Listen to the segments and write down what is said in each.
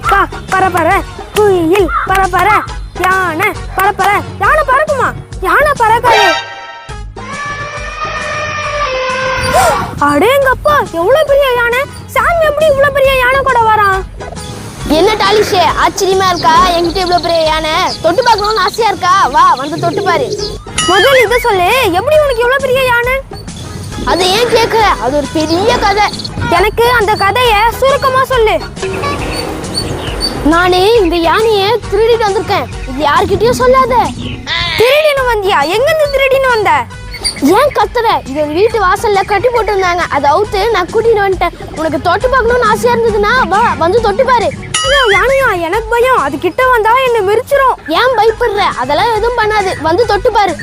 காக்கா பரபர குயில் பரபர யானை பரபர யானை பறக்குமா? யானை பறக்காது. அடேங்கப்பா எவ்வளவு பெரிய யானை? சாமி எப்படி இவ்வளவு பெரிய யானை கூட வரான்? என்ன டாலிஷே ஆச்சரியமா இருக்கா? என்கிட்ட இவ்வளவு பெரிய யானை? தொட்டு பார்க்கணும்னு ஆசையா இருக்கா? வா வந்து தொட்டு பாரு. முதல்ல இதை சொல்லு எப்படி உனக்கு இவ்வளவு பெரிய யானை? அதை ஏன் கேக்குற அது ஒரு பெரிய கதை. எனக்கு அந்த கதைய சுருக்கமா சொல்லு. நானே இந்த யானையை திருடிட்டு வந்திருக்கேன். இது யார்கிட்டயும் சொல்லாத. திருடின்னு வந்தியா? எங்கிருந்து திருடின்னு வந்த? ஏன் கத்துற? இது வீட்டு வாசல்ல கட்டி போட்டிருந்தாங்க. அதை அவுத்து நான் கூட்டிட்டு வந்துட்டேன். உனக்கு தொட்டு பார்க்கணும்னு ஆசையா இருந்ததுன்னா வா வந்து தொட்டு பாரு. யானையா? எனக்கு பயம். அது கிட்ட வந்தா என்ன மிரிச்சிரும். ஏன் பயப்படுற? அதெல்லாம் எதுவும் பண்ணாது. வந்து தொட்டு பாரு.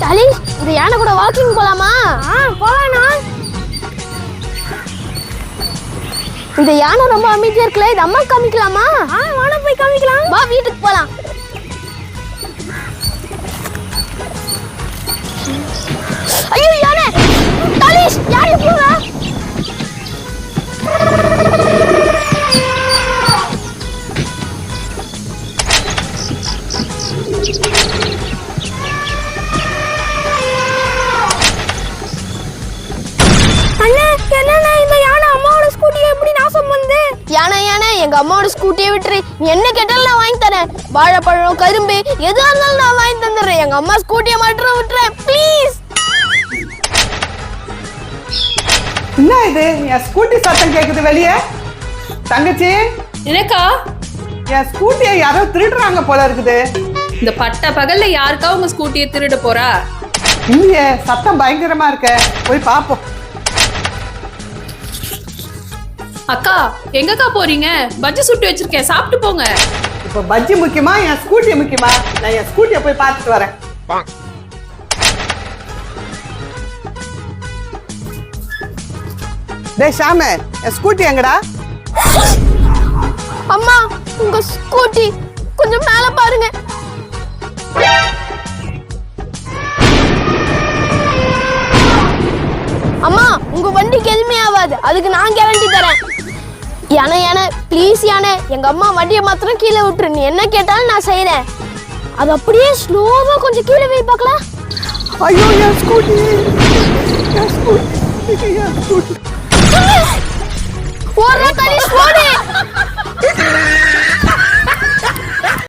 டாலி இந்த யானை கூட வாக்கிங் போலாமா? ஆ போலானா இந்த யானை ரொம்ப அமைதியா இருக்குல்ல? இது அம்மா காமிக்கலாமா? ஆ போய் காமிக்கலாம். வா வீட்டுக்கு போலாம். ஐயோ யானை! டாலிஷ் யானை போங்க யானை யானை எங்க அம்மாவோட ஸ்கூட்டியை விட்டுரு. நீ என்ன கேட்டாலும் நான் வாங்கி தரேன். வாழைப்பழம் கரும்பு எதுவா இருந்தாலும் நான் வாங்கி தந்துடுறேன். எங்க அம்மா ஸ்கூட்டியை மட்டும் விட்டுறேன். ப்ளீஸ் என்ன இது? என் ஸ்கூட்டி சத்தம் கேக்குது வெளியே? தங்கச்சி? எனக்கா என் ஸ்கூட்டியை யாரோ திருடுறாங்க போல இருக்குது. இந்த பட்ட பகல்ல யாருக்கா உங்க ஸ்கூட்டியை திருட போறா? இல்லையே சத்தம் பயங்கரமா இருக்க. போய் பாப்போம். அக்கா எங்கக்கா போறீங்க? பஜ்ஜி சுட்டு வச்சிருக்கேன். சாப்பிட்டு போங்க. இப்போ பஜ்ஜி முக்கியமா என் ஸ்கூட்டி முக்கியமா? நான் என் ஸ்கூட்டியை போய் பார்த்துட்டு வரேன். டேய் ஷாமு என் ஸ்கூட்டி எங்கடா? அம்மா உங்க ஸ்கூட்டி கொஞ்சம் மேல பாருங்க. ஆகாது. அதுக்கு நான் கேரண்டி தரேன். யானை யானை ப்ளீஸ் யானை எங்க அம்மா வண்டியை மாத்திரம் கீழே விட்டுரு. நீ என்ன கேட்டாலும் நான் செய்கிறேன் அது அப்படியே ஸ்லோவா கொஞ்சம் கீழே போய் பார்க்கலாம். ஐயோ என் ஸ்கூட்டி என் ஸ்கூட்டி என் ஸ்கூட்டி